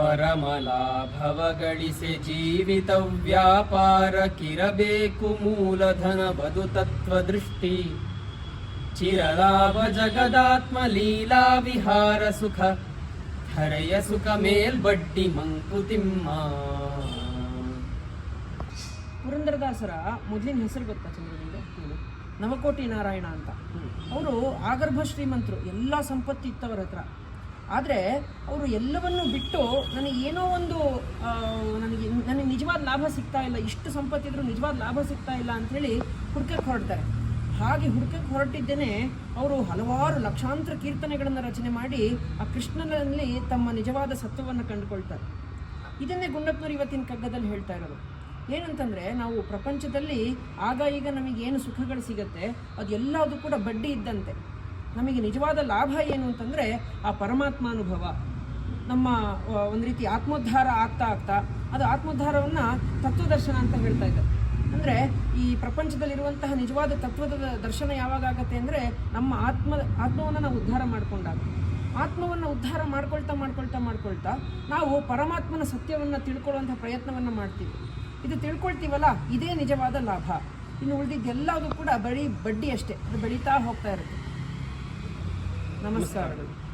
ಪರಮಲಾಭವ ಗಳಿಸೆ ಜೀವಿತ ವ್ಯಾಪಾರಕ್ಕಿರಬೇಕು ಮೂಲಧನ ಬದು ತತ್ವದೃಷ್ಟಿ ಚಿರಲಾಭ ಜಗದಾತ್ಮ ಲೀಲಾ ವಿಹಾರ ಸುಖ. ಹರೆಯ ಸುಖ ಮೇಲ್ಬಡ್ಡಿ ಮಂಕುತಿಮ್ಮ. ಪುರಂದರದಾಸರ ಮೊದಲಿನ ಹೆಸರು ಗೊತ್ತಾ ಚಂದ್ರನಿಗೆ ನವಕೋಟಿ ನಾರಾಯಣ ಅಂತ. ಅವರು ಆಗರ್ಭ ಶ್ರೀಮಂತರು ಎಲ್ಲ ಸಂಪತ್ತಿ ಇತ್ತವರ ಹತ್ರ. ಆದರೆ ಅವರು ಎಲ್ಲವನ್ನು ಬಿಟ್ಟು ನನಗೆ ಏನೋ ಒಂದು ನನಗೆ ನನಗೆ ನಿಜವಾದ ಲಾಭ ಸಿಗ್ತಾ ಇಲ್ಲ, ಇಷ್ಟು ಸಂಪತ್ತಿದ್ರು ನಿಜವಾದ ಲಾಭ ಸಿಗ್ತಾ ಇಲ್ಲ ಅಂಥೇಳಿ ಹುಡ್ಕಕ್ಕೆ ಹೊರಡ್ತಾರೆ. ಹಾಗೆ ಹುಡ್ಕಕ್ಕೆ ಹೊರಟಿದ್ದೇನೆ ಅವರು ಹಲವಾರು ಲಕ್ಷಾಂತರ ಕೀರ್ತನೆಗಳನ್ನು ರಚನೆ ಮಾಡಿ ಆ ಕೃಷ್ಣನಲ್ಲಿ ತಮ್ಮ ನಿಜವಾದ ಸತ್ವವನ್ನು ಕಂಡುಕೊಳ್ತಾರೆ. ಇದನ್ನೇ ಗುಂಡಪ್ಪನವರು ಇವತ್ತಿನ ಕಗ್ಗದಲ್ಲಿ ಹೇಳ್ತಾ ಇರೋದು. ಏನಂತಂದರೆ ನಾವು ಪ್ರಪಂಚದಲ್ಲಿ ಆಗ ಈಗ ನಮಗೇನು ಸುಖಗಳು ಸಿಗತ್ತೆ, ಅದು ಎಲ್ಲದೂ ಕೂಡ ಬಡ್ಡಿ ಇದ್ದಂತೆ. ನಮಗೆ ನಿಜವಾದ ಲಾಭ ಏನು ಅಂತಂದರೆ ಆ ಪರಮಾತ್ಮಾನುಭವ. ನಮ್ಮ ಒಂದು ರೀತಿ ಆತ್ಮೋದ್ಧಾರ ಆಗ್ತಾ ಆಗ್ತಾ ಅದು ಆತ್ಮೋದ್ಧಾರವನ್ನು ತತ್ವದರ್ಶನ ಅಂತ ಹೇಳ್ತಾ ಇದ್ದಾರೆ ಅಂದರೆ ಈ ಪ್ರಪಂಚದಲ್ಲಿರುವಂತಹ ನಿಜವಾದ ತತ್ವದ ದರ್ಶನ ಯಾವಾಗ ಆಗತ್ತೆ ಅಂದ್ರೆ ನಮ್ಮ ಆತ್ಮ, ಆತ್ಮವನ್ನು ನಾವು ಉದ್ಧಾರ ಮಾಡಿಕೊಂಡಾಗ. ಆತ್ಮವನ್ನು ಉದ್ಧಾರ ಮಾಡ್ಕೊಳ್ತಾ ಮಾಡ್ಕೊಳ್ತಾ ಮಾಡ್ಕೊಳ್ತಾ ನಾವು ಪರಮಾತ್ಮನ ಸತ್ಯವನ್ನು ತಿಳ್ಕೊಳ್ಳುವಂಥ ಪ್ರಯತ್ನವನ್ನು ಮಾಡ್ತೀವಿ. ಇದು ತಿಳ್ಕೊಳ್ತೀವಲ್ಲ, ಇದೇ ನಿಜವಾದ ಲಾಭ. ಇನ್ನು ಉಳಿದಿದ್ದೆಲ್ಲದೂ ಕೂಡ ಬರೀ ಬಡ್ಡಿ ಅಷ್ಟೇ. ಅದು ಬೆಳೀತಾ ಹೋಗ್ತಾ ಇರುತ್ತೆ. Namaskar. Namaskar.